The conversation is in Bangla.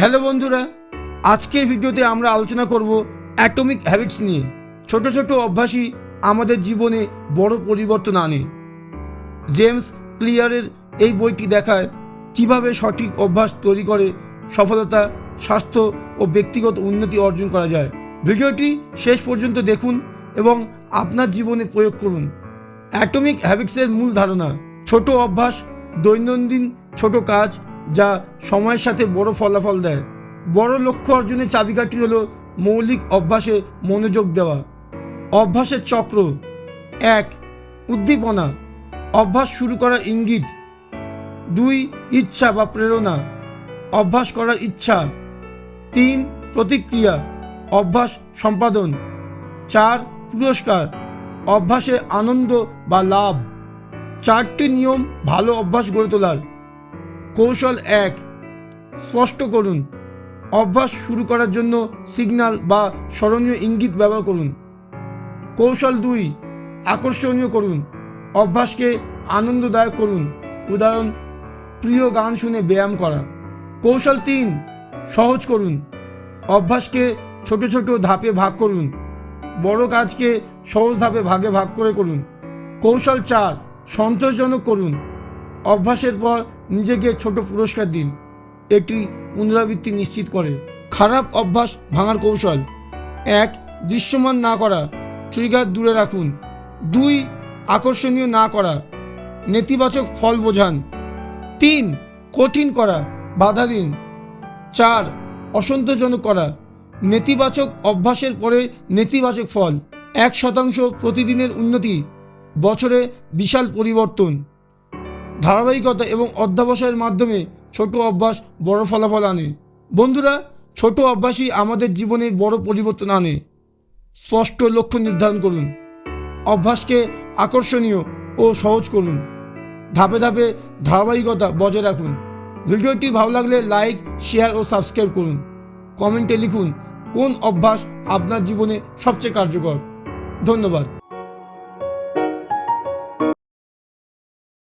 হ্যালো বন্ধুরা, আজকের ভিডিওতে আমরা আলোচনা করব অ্যাটমিক হ্যাবিটস নিয়ে। ছোট ছোট অভ্যাসই আমাদের জীবনে বড় পরিবর্তন আনে। জেমস ক্লিয়ারের এই বইটি দেখায় কীভাবে সঠিক অভ্যাস তৈরি করে সফলতা, স্বাস্থ্য ও ব্যক্তিগত উন্নতি অর্জন করা যায়। ভিডিওটি শেষ পর্যন্ত দেখুন এবং আপনার জীবনে প্রয়োগ করুন। অ্যাটমিক হ্যাবিটসের মূল ধারণা, ছোট অভ্যাস, দৈনন্দিন ছোট কাজ যা সময়ের সাথে বড় ফলাফল দেয়। বড় লক্ষ্য অর্জনের চাবিকাঠি হলো মৌলিক অভ্যাসে মনোযোগ দেওয়া। অভ্যাসের চক্র। এক, উদ্দীপনা। অভ্যাস শুরু করার ইঙ্গিত। দুই, ইচ্ছা বা প্রেরণা। অভ্যাস করার ইচ্ছা। তিন, প্রতিক্রিয়া। অভ্যাস সম্পাদন। চার, পুরস্কার। অভ্যাসে আনন্দ বা লাভ। চারটি নিয়ম ভালো অভ্যাস গড়ে তোলার। কৌশল এক, স্পষ্ট করুন। অভ্যাস শুরু করার জন্য সিগন্যাল বা স্মরণীয় ইঙ্গিত ব্যবহার করুন। কৌশল দুই, আকর্ষণীয় করুন। অভ্যাসকে আনন্দদায়ক করুন। উদাহরণ, প্রিয় গান শুনে ব্যায়াম করা। কৌশল তিন, সহজ করুন। অভ্যাসকে ছোট ছোট ধাপে ভাগ করুন। বড় কাজকে সহজ ধাপে ভাগে ভাগ করে করুন। কৌশল চার, সন্তোষজনক করুন। অভ্যাসের পর নিজেকে ছোট পুরস্কার দিন। একটি পুনরাবৃত্তি নিশ্চিত করে। খারাপ অভ্যাস ভাঙার কৌশল। এক, দৃশ্যমান না করা। ট্রিগার দূরে রাখুন। দুই, আকর্ষণীয় না করা। নেতিবাচক ফল বোঝান। তিন, কঠিন করা। বাধা দিন। চার, অসন্তোষজনক করা। নেতিবাচক অভ্যাসের পরে নেতিবাচক ফল। এক শতাংশ প্রতিদিনের উন্নতি। বছরে বিশাল পরিবর্তন। ধারাবাহিকতা এবং অধ্যাবসায়ের মাধ্যমে ছোট অভ্যাস বড় ফলাফল আনে। বন্ধুরা, ছোট অভ্যাসই আমাদের জীবনে বড় পরিবর্তন আনে। স্পষ্ট লক্ষ্য নির্ধারণ করুন। অভ্যাসকে আকর্ষণীয় ও সহজ করুন। ধাপে ধাপে ধারাবাহিকতা বজায় রাখুন। ভিডিওটি ভালো লাগলে লাইক, শেয়ার ও সাবস্ক্রাইব করুন। কমেন্টে লিখুন, কোন অভ্যাস আপনার জীবনে সবচেয়ে কার্যকর? ধন্যবাদ।